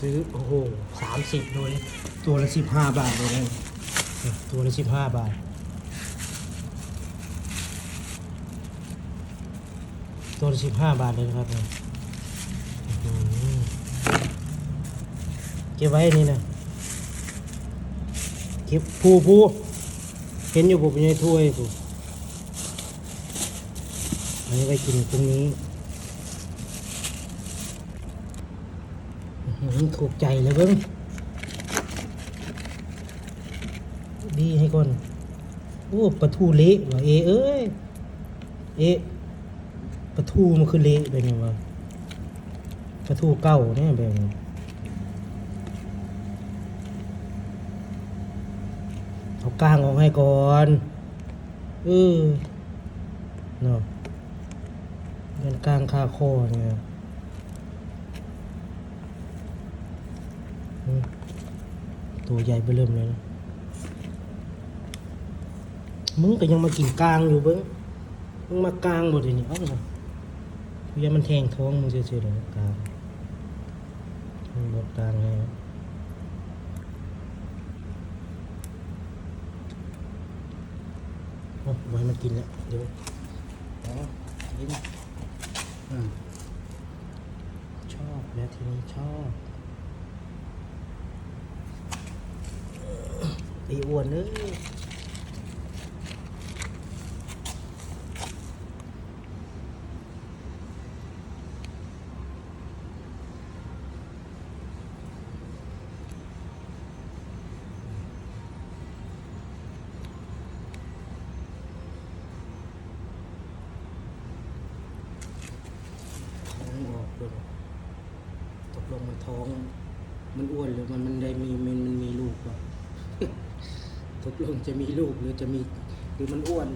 ซื้อโอ้โหสามสิบโดยตัวละสิบห้าบาทเลยนะตัวละสิบห้าบาท ตัวละสิบห้าบาทเลยนะครับเนี่ยเก็บไว้นี่นะเก็บผู้ผู้เห็นอยู่ผมในถ้วยผมอันนี้ไว้กินตรงนี้อื้อหือ ถูกใจเลยเบิ้งดีให้ก่อนโอ้ปลาทูเละว่ะเอเอ้ยเอะปลาทูมันคือเละแบบนี้วะปลาทูเก่าเนี่ยแบบนี้เอากลางออกให้ก่อนเออเนาะเป็นกลางคาคอเนี่ยอืม ตัวใหญ่เบอเริ่มเลยนะมึงก็ยังมากินกลางอยู่เบิ้งมึงมากลางหมดเลยนี่เอ้าเนาะกูยังมันแทงท้องมึงเฉยๆเลยกลางมึงบอกกลางไงโอ้ไว้มากินแล้วเดี๋ยวอ๋อกินอืมชอบแล้วทีนี้ชอบ อ้อ้วนเอ้ยท้องออกเลยตกลงมันท้อง มันอ้วนหรือมันมันได้มีมันมันมีลูกวะ ตกลงจะมีลูกหรือจะมีหรือมันอ้วน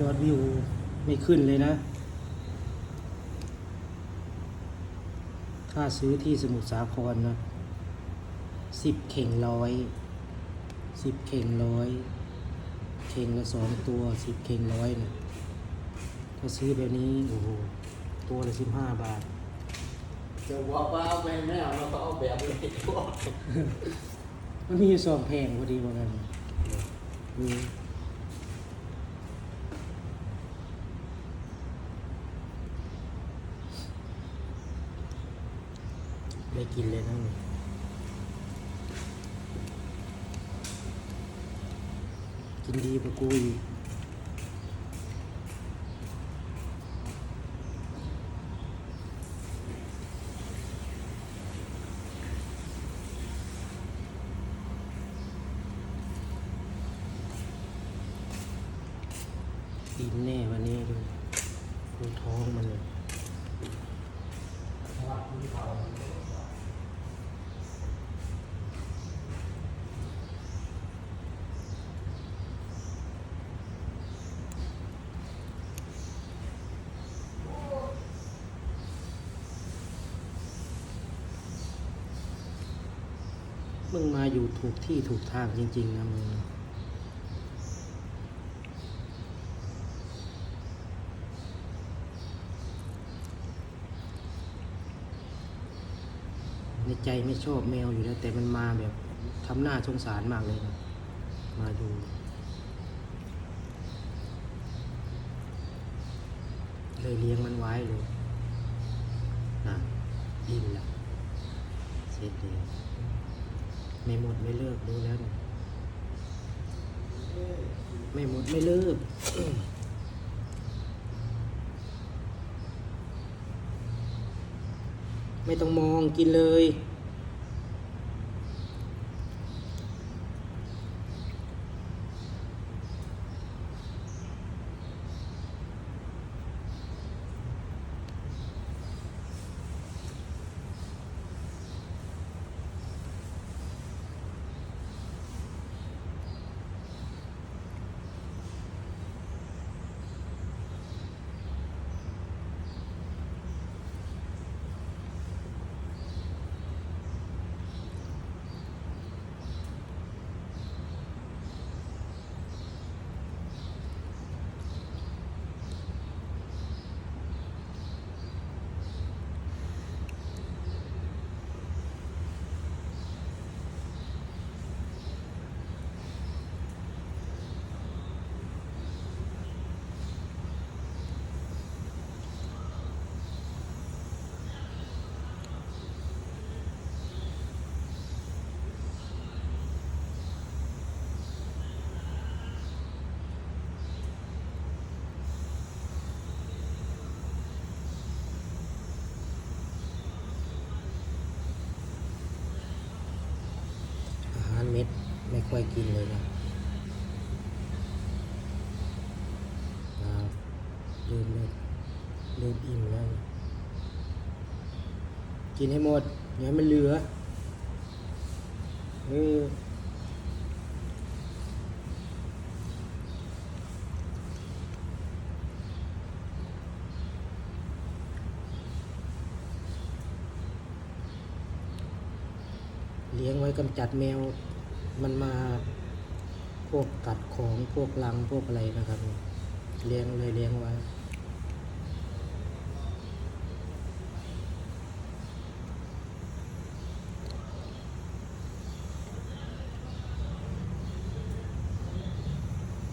ยอดวิวไม่ขึ้นเลยนะ ถ้าซื้อที่สมุทรสาครนะสิบเข่งร้อยสิบเข่งร้อยเข่งละสองตัวสิบเข่งร้อยนะถ้าซื้อแบบนี้โอ้โหตัวละสิบห้าบาท จะบอกว่าเอาไปไม่เอาเราก็เอาแบบเลยพวกมันมีอยู่สองแพงพอดีว่ากันอืม ได้กินเลยทั้งนี้กินดีกว่ากูอีกกินแน่วันนี้ดูดูท้องมันเลย มึงมาอยู่ถูกที่ถูกทางจริง ๆ นะมึงในใจไม่ชอบแมวอยู่แล้ว แต่มันมาแบบทำหน้าสงสารมากเลยนะมาดูเลยเลี้ยงมันไว้เลยนะอิ่มละเสร็จเลย ไม่หมดไม่เลิกดูแล้วเนี่ยไม่หมดไม่เลิกไม่ต้องมองกินเลย อ ม่ค่อยกินเลยนะอ่าเริ่มเริ่มเริ่มอิ่มแล้วกินให้หมดอย่าให้มันเหลือเออเลี้ยงไว้กำจัดแมว มันมาพวกกัดของพวกลังพวกอะไรนะครับ เลี้ยงเลยเลี้ยงไว้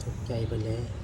ตกใจไปเลย